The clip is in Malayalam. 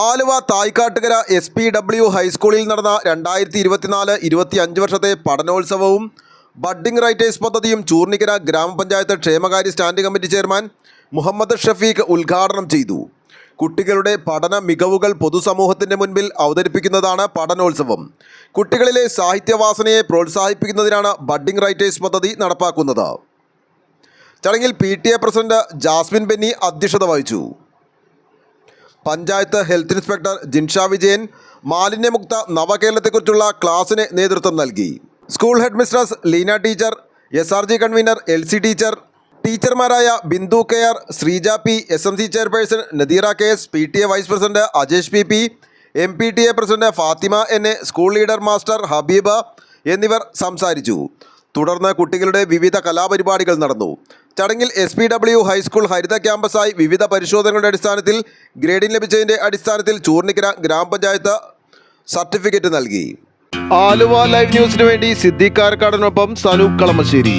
Aluva Thaikkattukara S P W ഹൈസ്കൂളിൽ നടന്ന രണ്ടായിരത്തി ഇരുപത്തിനാല് ഇരുപത്തി അഞ്ച് വർഷത്തെ പഠനോത്സവവും ബഡ്ഡിംഗ് റൈറ്റേഴ്സ് പദ്ധതിയും ചൂർണിക്കര ഗ്രാമപഞ്ചായത്ത് ക്ഷേമകാര്യ standing committee chairman Muhammad Shafeeq ഉദ്ഘാടനം ചെയ്തു. കുട്ടികളുടെ പഠന മികവുകൾ പൊതുസമൂഹത്തിന്റെ മുൻപിൽ അവതരിപ്പിക്കുന്നതാണ് പഠനോത്സവം. കുട്ടികളിലെ സാഹിത്യവാസനയെ പ്രോത്സാഹിപ്പിക്കുന്നതിനാണ് ബഡ്ഡിംഗ് റൈറ്റേഴ്സ് പദ്ധതി നടപ്പാക്കുന്നത്. ചടങ്ങിൽ പി പ്രസിഡന്റ് ജാസ്മിൻ ബെന്നി അധ്യക്ഷത വഹിച്ചു. പഞ്ചായത്ത് ഹെൽത്ത് ഇൻസ്പെക്ടർ ജിൻഷ വിജയൻ മാലിന്യമുക്ത നവകേരളത്തെക്കുറിച്ചുള്ള ക്ലാസ്സിന് നേതൃത്വം നൽകി. School headmistress Leena teacher S R G convener L C teacher ടീച്ചർമാരായ Bindu K R Sreeja P S M C chairperson Nadeera K S P T A vice president Ajesh P P M P T A president Fathima N A school leader master Habeeba എന്നിവർ സംസാരിച്ചു. തുടർന്ന് കുട്ടികളുടെ വിവിധ കലാപരിപാടികൾ നടന്നു. ചടങ്ങിൽ S P W high school ഹരിത ക്യാമ്പസായി വിവിധ പരിശോധനകളുടെ അടിസ്ഥാനത്തിൽ ഗ്രേഡിംഗ് ലഭിച്ചതിന്റെ അടിസ്ഥാനത്തിൽ ചൂർണിക്കര ഗ്രാമപഞ്ചായത്ത് സർട്ടിഫിക്കറ്റ് നൽകി. ആലുവ ലൈവ് ന്യൂസിനു വേണ്ടി സിദ്ദീഖ് കാരക്കാടിനൊപ്പം സനൂപ് കളമശ്ശേരി.